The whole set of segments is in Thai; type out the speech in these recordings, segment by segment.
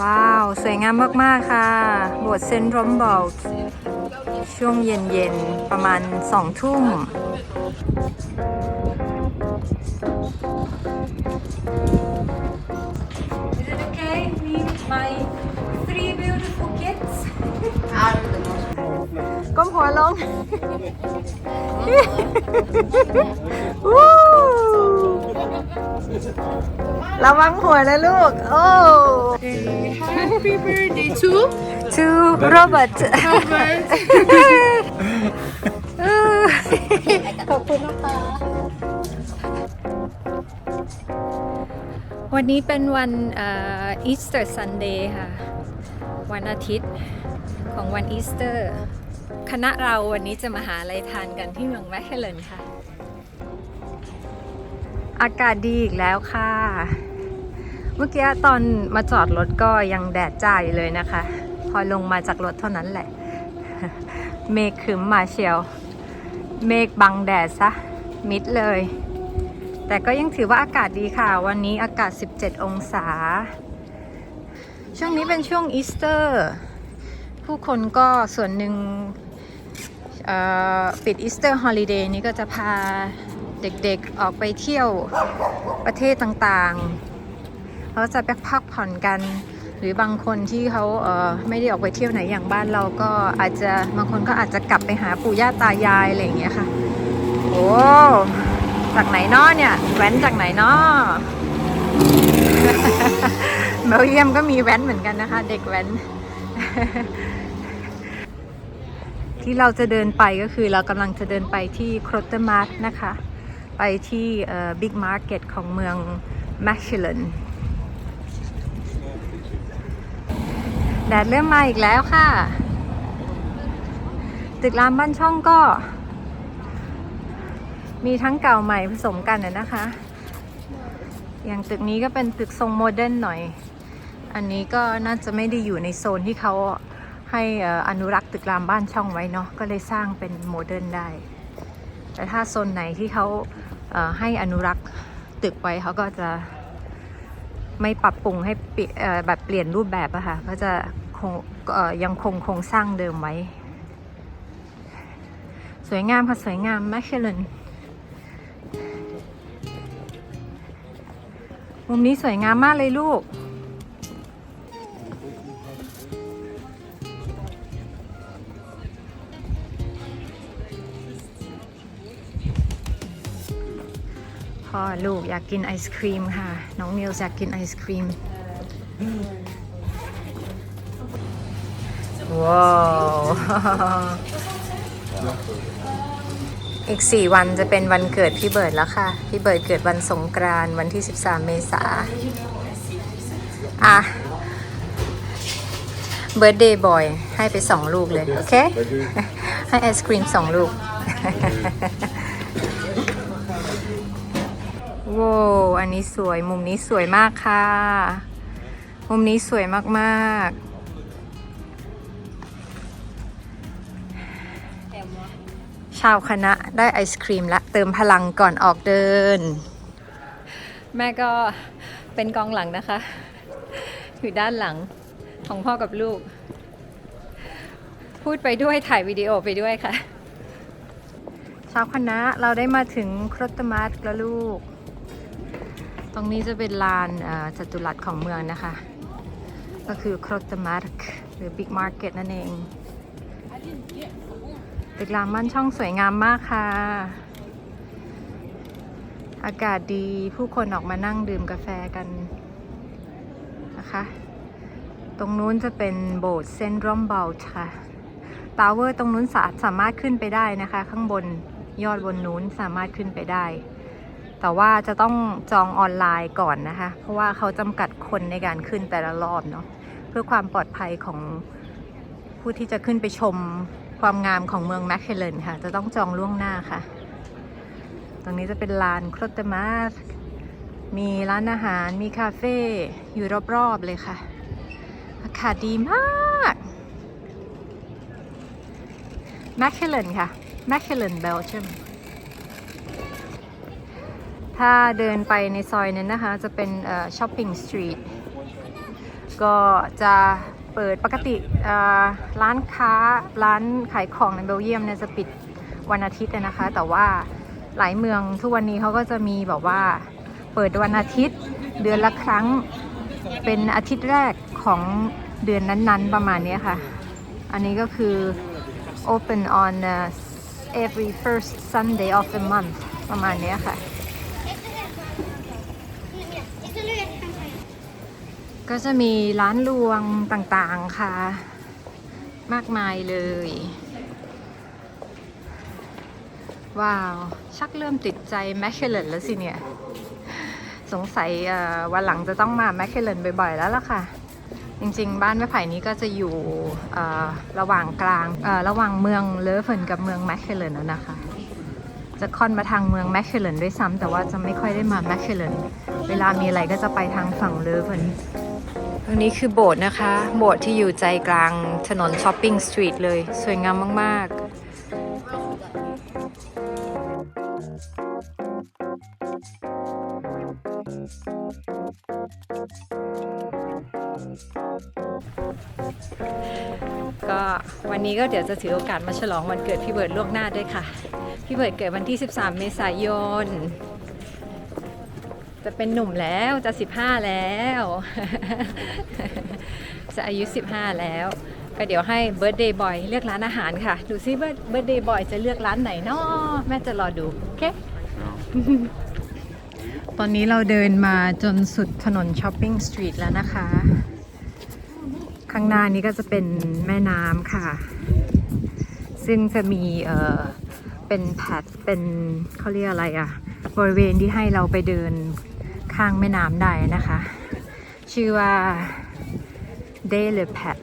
ว้าว สวยงามมาก ๆ ค่ะ โบสถ์เซนต์รอมบอลต์ช่วงเย็น ๆ ประมาณสองทุ่ม Is it okay? Me, my three beautiful kids. ก้มหัวลงวู้ ระวังหัวนะลูก โอ้ Happy birthday to to Robert Robert. ขอบคุณนะคะวันนี้เป็นวันอีสเตอร์ซันเดย์ค่ะ วันอาทิตย์ของวันอีสเตอร์ คณะเราวันนี้จะมาหาอะไรทานกันที่เมืองแมคเคลเลนค่ะ อากาศดีอีกแล้วค่ะ เมื่อกี้ตอนมาจอดรถก็ยังแดดจ้าอยู่เลยนะคะ พอลงมาจากรถเท่านั้นแหละ เมฆครึ้มมาเชียว เมฆบังแดดซะ มิดเลย แต่ก็ยังถือว่าอากาศดีค่ะ วันนี้อากาศ 17 องศา ช่วงนี้เป็นช่วงอีสเตอร์ ผู้คนก็ส่วนหนึ่งปิดอีสเตอร์ฮอลิเดย์นี้ก็จะพา เด็กๆออกไปเที่ยวประเทศต่างๆเขาจะไปพักผ่อนกัน หรือบางคนที่เขาเออไม่ได้ออกไปเที่ยวไหนอย่างบ้านเราก็อาจจะบางคนก็อาจจะกลับไปหาปู่ย่าตายายอะไรอย่างเงี้ยค่ะ โอ้จากไหนนอเนี่ยแว้นจากไหนนอเบลเยียมก็มีแว้นเหมือนกันนะคะ เด็กแว้น ที่เราจะเดินไปก็คือเรากำลังจะเดินไปที่ครอเตอร์มาร์นะคะ ไปที่บิ๊กมาร์เก็ตของเมืองแมชชิลเลนแดดเริ่มมาอีกแล้วค่ะ ตึกรามบ้านช่องก็ มีทั้งเก่าใหม่ผสมกันนะนะคะ อย่างตึกนี้ก็เป็นตึกทรงโมเดิร์นหน่อย อันนี้ก็น่าจะไม่ได้อยู่ในโซนที่เขาให้อนุรักษ์ตึกรามบ้านช่องไว้เนาะก็เลยสร้างเป็นโมเดิร์นได้ แต่ถ้าโซนไหนที่เขา ให้อนุรักษ์ตึกไว้เขาก็จะไม่ปรับปรุงให้แบบเปลี่ยนรูปแบบอะค่ะก็จะคงยังคงโครงสร้างเดิมไว้ สวยงามค่ะสวยงามแมคเคลนมุมนี้สวยงามมากเลยลูก พ่อลูกอยากกินไอศครีมค่ะ น้องมิวอยากกินไอศครีมว้าวอีก 4 วันจะเป็นวันเกิดพี่เบิร์ดแล้วค่ะ พี่เบิร์ดเกิดวันสงกรานต์วันที่ 13 เมษาอะเบิร์ดเดย์บอยให้ไป2ลูกเลย โอเค ให้ไอศครีม2ลูก ว้าวอันนี้สวยมุมนี้สวยมากค่ะ มุมนี้สวยมากๆ ชาวคณะได้ไอศครีมและเติมพลังก่อนออกเดิน แม่ก็เป็นกองหลังนะคะ อยู่ด้านหลังของพ่อกับลูก พูดไปด้วยถ่ายวิดีโอไปด้วยค่ะชาวคณะเราได้มาถึงครตตมัสแล้วลูก ตรงนี้จะเป็นลานเอ่อจตุรัสของเมืองนะคะ ก็คือครอตตมัสหรือบิ๊กมาร์เก็ตนั่นเองตึกรามบ้านช่องสวยงามมากค่ะ อากาศดีผู้คนออกมานั่งดื่มกาแฟกันนะคะ ตรงนู้นจะเป็นโบสถ์เซนต์รอมเบลค่ะตาวเวอร์ตรงนู้นสาสามารถขึ้นไปได้นะคะ ข้างบนยอดบนนู้นสามารถขึ้นไปได้ แต่ว่าจะต้องจองออนไลน์ก่อนนะคะ เพราะว่าเขาจำกัดคนในการขึ้นแต่ละรอบเนาะเพื่อความปลอดภัยของผู้ที่จะขึ้นไปชมความงามของเมืองแมคเคเลนค่ะ จะต้องจองล่วงหน้าค่ะ ตรงนี้จะเป็นลานครตมาสมีร้านอาหารมีคาเฟ่อยู่รอบๆเลยค่ะ อากาศดีมากแมคเคเลนค่ะแมคเคเลนเบลเชียม ถ้าเดินไปในซอยนั้นนะคะ จะเป็นช้อปปิ้งสตรีทก็จะเปิดปกติร้านค้าร้านขายของในเบลเยียมเนี่ยจะปิดวันอาทิตย์นะคะ แต่ว่าหลายเมืองทุกวันนี้เขาก็จะมีแบบว่าเปิดวันอาทิตย์เดือนละครั้งเป็นอาทิตย์แรกของเดือนนั้นๆ ประมาณนี้ค่ะ อันนี้ก็คือ open on uh, every first Sunday of the month ประมาณนี้ค่ะ ก็จะมีร้านรวงต่างๆค่ะ มากมายเลย ว้าว ชักเริ่มติดใจแมคเคลเลนแล้วสิเนี่ย สงสัยวันหลังจะต้องมาแมคเคลเลนบ่อยๆแล้วล่ะค่ะ จริงๆ บ้านแม่ไผ่นี้ก็จะอยู่ระหว่างกลางระหว่างเมืองเลอเฟินกับเมืองแมคเคลเลนแล้วนะคะจะค่อนมาทางเมืองแมคเคลเลนด้วยซ้ำแต่ว่าจะไม่ค่อยได้มาแมคเคลเลนเวลามีอะไรก็จะไปทางฝั่งเลอเฟน ตรงนี้คือโบสถ์นะคะ โบสถ์ที่อยู่ใจกลางถนนช้อปปิ้งสตรีทเลย สวยงามมาก ๆ ก็วันนี้ก็เดี๋ยวจะถือโอกาสมาฉลองวันเกิดพี่เบิร์ดล่วงหน้าด้วยค่ะ พี่เบิร์ดเกิดวันที่ 13 เมษายน จะเป็นหนุ่มแล้วจะ 15 แล้ว จะอายุ 15 แล้ว ก็เดี๋ยวให้เบิร์ d เดย์บอยเลือกร้านอาหารค่ะ ดูซิเบิร์ดเดย์บอยจะเลือกร้านไหนเนาะแม่จะรอดู โอเค ตอนนี้เราเดินมาจนสุดถนนช้อปปิ้งสตรีทแล้วนะคะ ข้างหน้านี้ก็จะเป็นแม่น้ำค่ะ ซึ่งจะมีเอ่อเป็นแพทเป็นเขาเรียกอะไรอะบริเวณที่ให้เราไปเดิน ข้างแม่น้ำใดนะคะ ชื่อว่าเดลแพด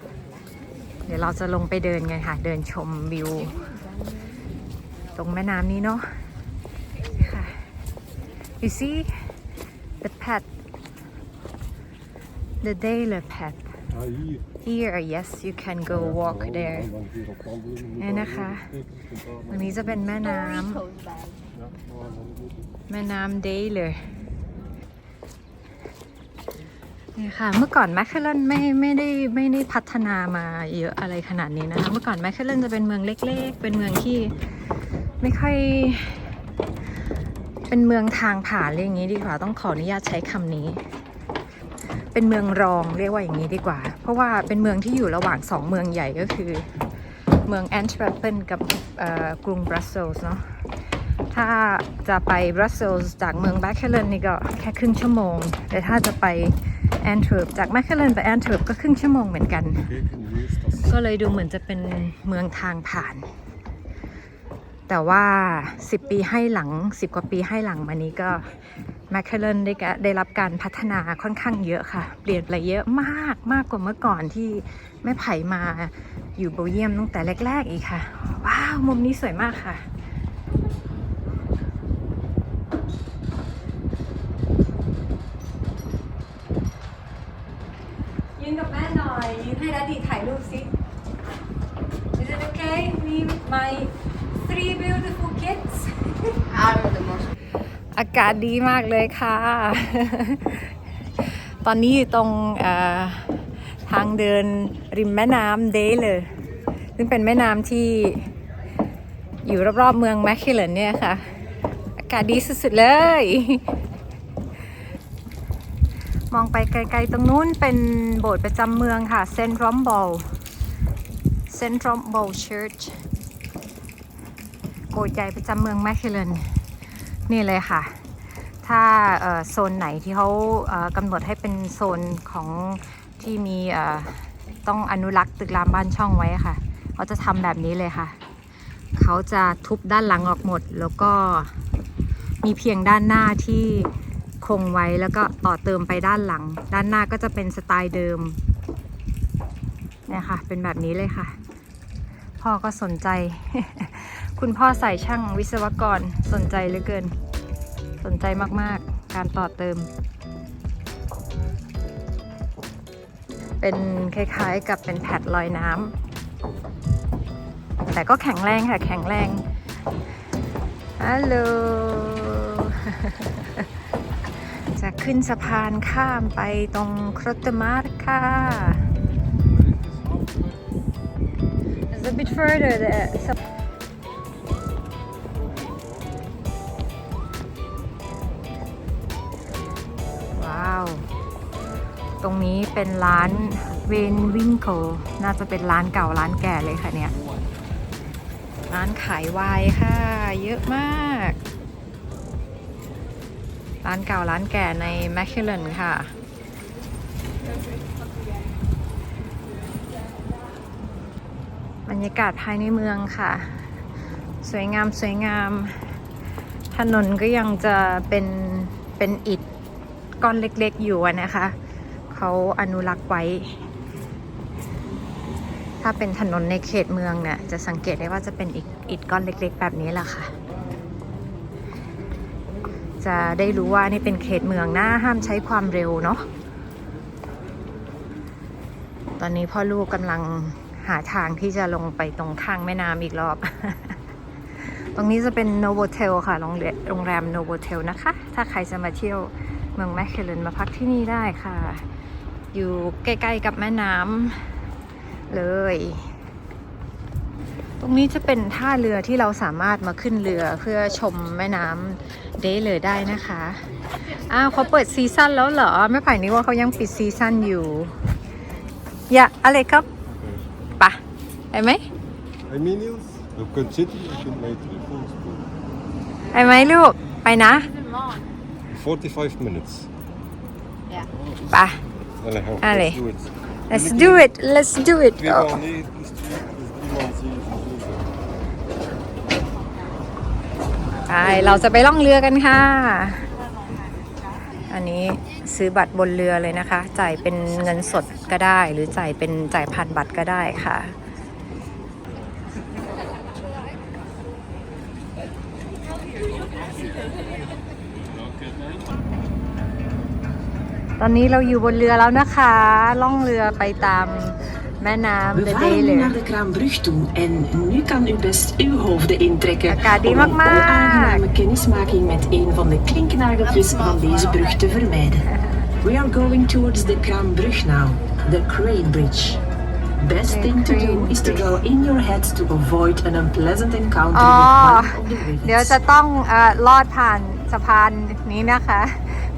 เดี๋ยวเราจะลงไปเดินกันค่ะ เดินชมวิว ตรงแม่น้ำนี้เนาะค่ะ you see the pet the Dale pet here yes you can go walk there นี่นะคะตรงนี้จะเป็นแม่น้ำแม่น้ำเ Dale ดย์เลย นี่ค่ะ เมื่อก่อนแมคเคลนไม่ไม่ได้ไม่ได้พัฒนามาเยอะอะไรขนาดนี้นะคะ เมื่อก่อนแมคเคลนจะเป็นเมืองเล็ก ๆ เป็นเมืองที่ไม่ค่อยเป็นเมืองทางผ่านเรียกอย่างนี้ดีกว่าต้องขออนุญาตใช้คำนี้ เป็นเมืองรองเรียกว่าอย่างนี้ดีกว่า เพราะว่าเป็นเมืองที่อยู่ระหว่างสองเมืองใหญ่ก็คือ เมืองแอนทเวร์เปนกับกรุงบรัสเซลส์เนาะ ถ้าจะไปบรัสเซลส์จากเมืองแบคเคเลนนี่ก็แค่ครึ่งชั่วโมง แต่ถ้าจะไปแอนทเวิร์ปจากแบคเคเลนไปแอนทเวิร์ปก็ครึ่งชั่วโมงเหมือนกัน ก็เลยดูเหมือนจะเป็นเมืองทางผ่าน แต่ว่า 10 ปีให้หลัง 10 กว่าปีให้หลังมานี้ก็แมคเคเลนได้กะได้รับการพัฒนาค่อนข้างเยอะค่ะ เปลี่ยนไปเยอะมากมากกว่าเมื่อก่อนที่แม่ไผ่มาอยู่เบลเยียมตั้งแต่แรก ๆ อีกค่ะ ว้าว มุมนี้สวยมากค่ะ ยืนกับแม่หน่อยยืนให้ดัดดี้ถ่ายรูปสิ Is it okay? Me with my three beautiful kids. I'm the most อากาศดีมากเลยค่ะ ตอนนี้อยู่ตรงเอ่อทางเดินริมแม่น้ำเดย์เลย ซึ่งเป็นแม่น้ำที่อยู่รอบๆเมืองแมคเคลเลนเนี่ยค่ะ อากาศดีสุดๆเลย มองไปไกลๆตรงนู้นเป็นโบสถ์ประจำเมืองค่ะเซนทรัมบอลเซนทรัมบอลเชิร์ชโบสถ์ใหญ่ประจำเมืองแมคเคลเลนนี่เลยค่ะ ถ้าโซนไหนที่เขากำหนดให้เป็นโซนของที่มีต้องอนุรักษ์ตึกรามบ้านช่องไว้ค่ะเขาจะทำแบบนี้เลยค่ะ เขาจะทุบด้านหลังออกหมด แล้วก็มีเพียงด้านหน้าที่ คงไว้แล้วก็ต่อเติมไปด้านหลัง ด้านหน้าก็จะเป็นสไตล์เดิมเนี่ยค่ะ เป็นแบบนี้เลยค่ะ พ่อก็สนใจ คุณพ่อใส่ช่างวิศวกรสนใจเหลือเกิน สนใจมากๆ การต่อเติม เป็นคล้ายๆกับเป็นแพดลอยน้ำแต่ก็แข็งแรงค่ะ แข็งแรงฮัลโหล ขึ้นสะพานข้ามไปตรงครอตเตมาร์ค่ะ It's a bit further there. So- ว้าว ตรงนี้เป็นร้านเวนวิงโกน่าจะเป็นร้านเก่าร้านแก่เลยค่ะเนี่ย ร้านขายไวน์ค่ะ เยอะมาก ร้านเก่าร้านแก่ในแมคเคลนค่ะ บรรยากาศภายในเมืองค่ะ สวยงามสวยงาม ถนนก็ยังจะเป็นเป็นอิฐก้อนเล็กๆอยู่นะคะ เขาอนุรักษ์ไว้ ถ้าเป็นถนนในเขตเมืองเนี่ยจะสังเกตได้ว่าจะเป็นอิฐอิฐก้อนเล็กๆ แบบนี้แหละค่ะ จะได้รู้ว่านี่เป็นเขตเมืองนะห้ามใช้ความเร็วเนาะตอนนี้พ่อลูกกำลังหาทางที่จะลงไปตรงข้างแม่น้ำอีกรอบ ตรงนี้จะเป็นโนโ o เทลค่ะ โรงแรมโรงแรมโนโ o เทลนะคะ ถ้าใครจะมาเที่ยวเมืองแมคเคลนมาพักที่นี่ได้ค่ะ อยู่ใกล้ ๆ กับแม่น้ำเลย ตรงนี้จะเป็นท่าเรือที่เราสามารถมาขึ้นเรือเพื่อชมแม่น้ำเดเลยได้นะคะ อ้าวเขาเปิดซีซั่นแล้วเหรอไม่ผ่านนี้ว่าเขายังปิดซีซั่นอยู่ อย่าอะไรครับปะไปไหม Hey Minions, we kunnen zitten, we kunnen mee terug spoelen. ไปไหมลูก ไปนะ Even long. 45 minutes. Yeah. ไป Allee, gaan we. Allee. Let's do it. let's do it let's do it Twee oh. maal 9 plus 2 plus 3 maal 7 ไปเราจะไปล่องเรือกันค่ะ อันนี้ซื้อบัตรบนเรือเลยนะคะ จ่ายเป็นเงินสดก็ได้ หรือจ่ายเป็นจ่ายผ่านบัตรก็ได้ค่ะ ตอนนี้เราอยู่บนเรือแล้วนะคะ ล่องเรือไปตาม แม่น้ำ We เดเด varen เล nu ย naar de Kraambrug toe en nu kan u best uw hoofden intrekken Akadi om een Makmak. onaangename kennismaking met een van de klinknageltjes van deze brug te vermijden. We are going towards the Kraambrug now, the Crane Bridge. Best The thing to do Crane is to Bridge. draw in your head to avoid an unpleasant encounter อ๋อ with one of the เดี๋ยว rivets. จะต้องเออลอดผ่านสะพานนี้นะคะ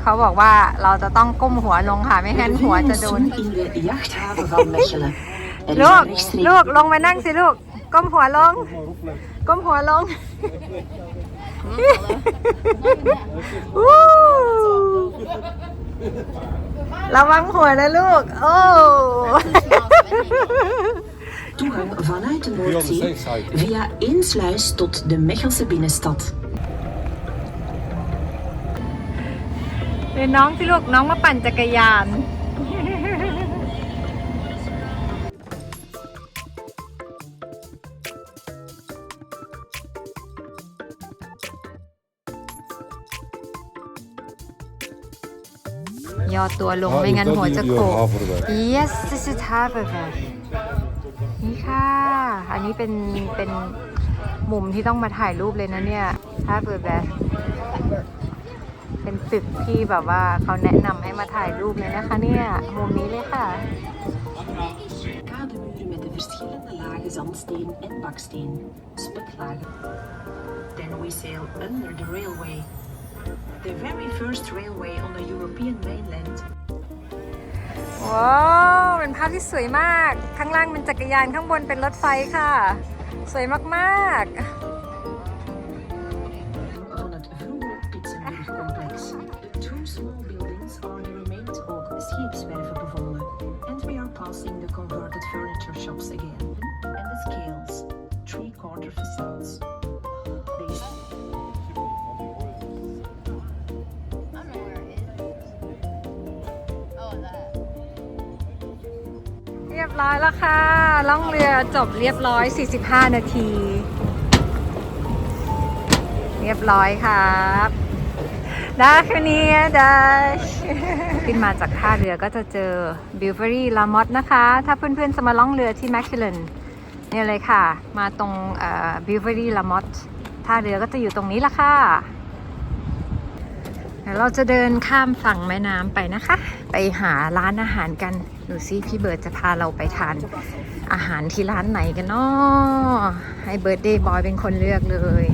เขาบอกว่าเราจะต้องก้มหัวลงค่ะ ไม่ We งั้นหัว bevinden จะ ons โดน nu in de jachthaven van Mechelen. Er is ลูก een rechtstreeks ลูกลงมานั่งสิลูก ก้มหัวลง ก้มหัวลงวู้ระวังหัวนะลูก โอ้ toegang vanuit de Be on the Noordzee safe side. via één sluis tot de Mechelse binnenstad. เดี๋ยวน้องที่ลูกน้องมาปั่นจักรยาน ย่อตัวลง Ah, ไม่ is งั้น dat หัว hier จะ die โขก haverweg? Yes this is Haverweg นี่ค่ะ อันนี้เป็นเป็นมุมที่ต้องมาถ่ายรูปเลยนะเนี่ย Haverweg เป็นตึกที่แบบว่าเขาแนะนำให้มาถ่ายรูปเลยนะคะเนี่ย มุมนี้เลยค่ะ Kademuren met de verschillende lagen zandsteen en baksteen, speklagen. Then we sail under the railway. The very first railway on the European mainland ว้าวเป็นภาพที่สวยมาก ข้างล่างเป็นจักรยานข้างบนเป็นรถไฟค่ะ สวยมากๆ ร้อยแล้วค่ะ ล่องเรือจบเรียบร้อย 45 นาที เรียบร้อยครับดาคืนนี้ดาขึ้นมาจากท่าเรือก็จะเจอบิวเ e อรี่ลามอตนะคะ ถ้าเพื่อนๆจะมาล่องเรือที่แมคคิลเลนเนี่ยเลยค่ะ มาตรงบิวเ e อรี่ลามอตท่าเรือก็จะอยู่ตรงนี้ละค่ะเดี๋ยวเราจะเดินข้ามฝั่งแม่น้ำไปนะคะ ไปหาร้านอาหารกัน ดูซิพี่เบิร์ดจะพาเราไปทานอาหารที่ร้านไหนกันเนาะให้เบิร์ดเดย์บอยเป็นคนเลือกเลย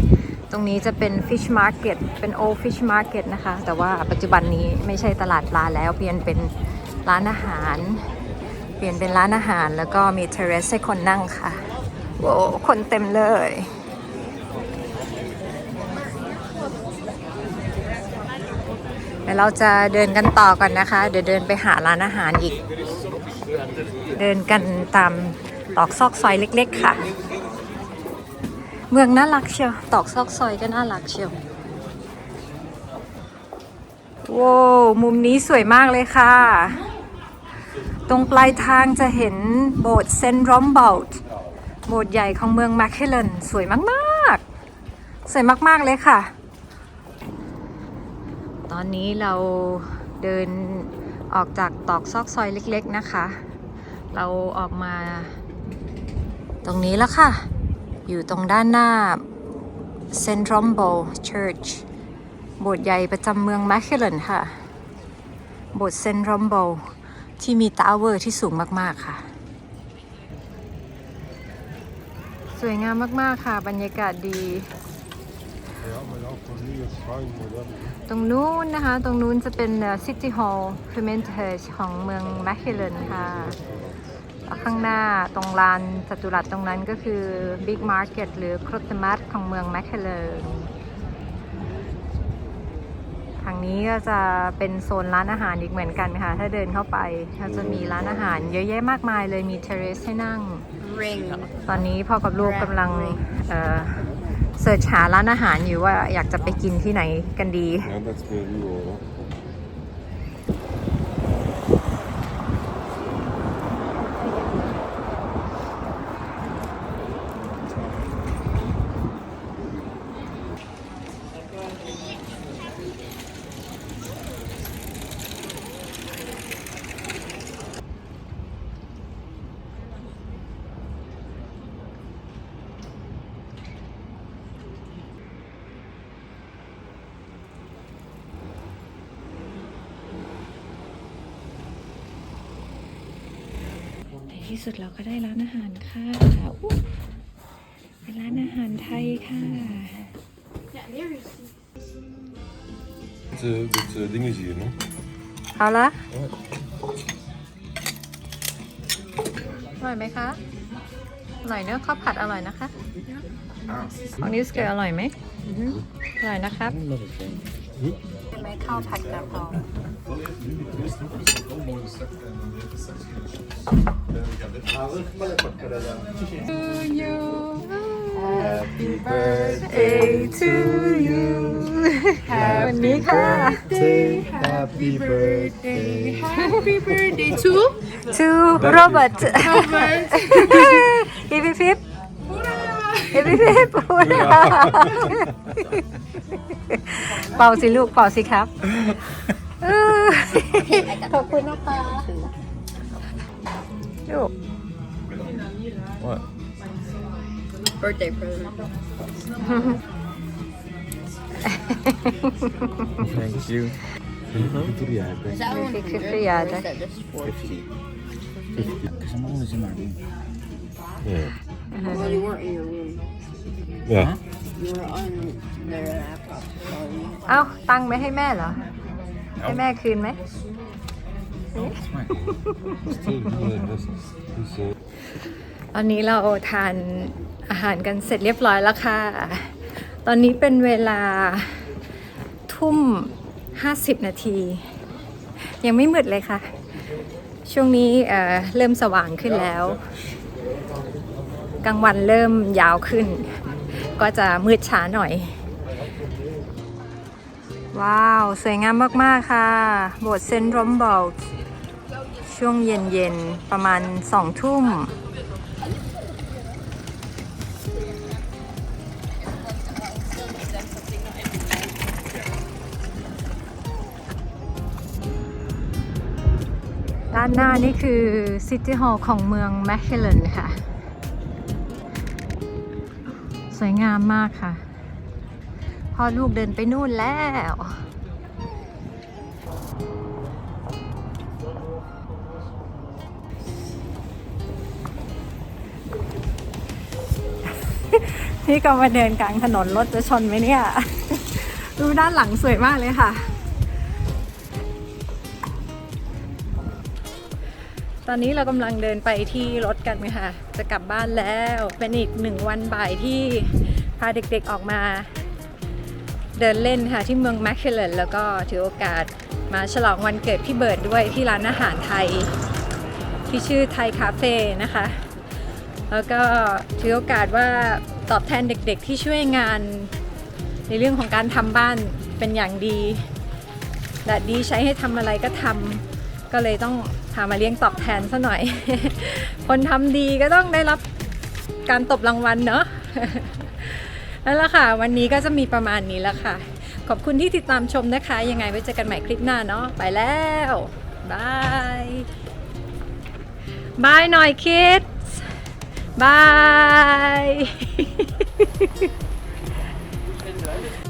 ตรงนี้จะเป็น Fish Market เป็น Old Fish Market นะคะ แต่ว่าปัจจุบันนี้ไม่ใช่ตลาดปลาแล้ว เปลี่ยนเป็นร้านอาหาร เปลี่ยนเป็นร้านอาหารแล้วก็มีเทเรสให้คนนั่งค่ะโว้คนเต็มเลย เดี๋ยวเราจะเดินกันต่อก่อนนะคะ เดี๋ยวเดินไปหาร้านอาหารอีก เดินกันตามตอกซอกซอยเล็ก ๆ ค่ะ เมืองน่ารักเชียว ตอกซอกซอยก็น่ารักเชียวว้าวมุมนี้สวยมากเลยค่ะ ตรงปลายทางจะเห็นโบสถ์เซนต์รอมเบลต์โบสถ์ใหญ่ของเมืองแมคเคลนสวยมาก ๆ สวยมาก ๆ เลยค่ะ ตอนนี้เราเดินออกจากตอกซอกซอยเล็ก ๆนะคะ เราออกมา ตรงนี้แล้วค่ะ อยู่ตรงด้านหน้า St. r o m b o Church โบสถ์ใหญ่ประจำเมืองแมคเคลนค่ะ โบสถ์เซนต์รอมโบที่มีทาวเวอร์ที่สูงมาก ๆ ค่ะ สวยงามมาก ๆ ค่ะ บรรยากาศดี Ja, maar ja, voor nu is het fijn, maar dat ตรงนู้นนะคะ ตรงนู้นจะเป็นซิตี้ฮอลล์พ m เมนเทจของเมืองแมคเคลันค่ะแล้วข้างหน้าตรงลานจัตุรัสตรงนั้นก็คือบิ๊กมาร์เก็ตหรือคร t ตมัสของเมืองแมคเคลันทางนี้ก็จะเป็นโซนร้านอาหารอีกเหมือนกันค่ะ ถ้าเดินเข้าไปก็จะมีร้านอาหารเยอะแยะมากมายเลยมีเทเรสให้นั่ง Ring. ตอนนี้พ่อกับลูกกำลัง เสิร์ชหาร้านอาหารอยู่ว่าอยากจะไปกินที่ไหนกันดี Ja, dat is meer nu hoor. ใน ที่สุดเราก็ได้ร้านอาหารค่ะอุ๊ยเป็นร้านอาหารไทยค่ะ Dit, eh, dit eh, ding is hier, no? เอาละอร่อยไหมคะ อร่อยเนอะข้าวผัดอร่อยนะคะของนิวสเกอร์อร่อยไหมอร่อยนะครับเป็นไหมข้าวผัดกะเพรา Happy birthday Day to you วันนี้ค่ะ Happy birthday Happy birthday to to Robert ฮิปปี้พิปฮิปปี้พิปพูดเป่าสิลูกเป่าสิครับเออขอบคุณนะคะลูก What? birthday present. Thank you. Is that one Fifty 100 or verjaardag. Yeah. Well, you weren't in your room. Ja. You were on their laptop. So you เอ้าตังค์ไม่ให้แม่เหรอ ให้แม่คืนไหม It's mine. Still, yeah, that's, this, uh, ตอนนี้เราทานอาหารกันเสร็จเรียบร้อยแล้วค่ะ ตอนนี้เป็นเวลาทุ่ม 50 นาที ยังไม่มืดเลยค่ะ ช่วงนี้เอ่อเริ่มสว่างขึ้นแล้ว กลางวันเริ่มยาวขึ้น ก็จะมืดช้าหน่อย ว้าว สวยงามมาก ๆ ค่ะ โบสถ์เซนต์รอมเบลช่วงเย็น ๆ ประมาณ2ทุ่มด้านหน้านี่คือซิตี้ฮอลล์ของเมืองแมคเคลนค่ะ สวยงามมากค่ะ พอลูกเดินไปนู่นแล้ว นี่ก็มาเดินกลางถนนรถจะชนไหมเนี่ย ดูด้านหลังสวยมากเลยค่ะ ตอนนี้เรากำลังเดินไปที่รถกันค่ะ จะกลับบ้านแล้ว เป็นอีกหนึ่งวันบ่ายที่พาเด็กๆออกมา เดินเล่นค่ะที่เมืองแมคเคลเลนแล้วก็ถือโอกาสมาฉลองวันเกิดพี่เบิร์ดด้วยที่ร้านอาหารไทย ที่ชื่อไทยคาเฟ่นะคะ แล้วก็ถือโอกาสว่าตอบแทนเด็กๆที่ช่วยงานในเรื่องของการทำบ้านเป็นอย่างดีและดีใช้ให้ทำอะไรก็ทำ ก็เลยต้องพามาเลี้ยงตอบแทนซะหน่อย คนทำดีก็ต้องได้รับการตบรางวัลเนอะนั่นแหละค่ะ วันนี้ก็จะมีประมาณนี้แล้วค่ะ ขอบคุณที่ติดตามชมนะคะ ยังไงไว้เจอกันใหม่คลิปหน้าเนาะไปแล้วบายบายหน่อยคิดบาย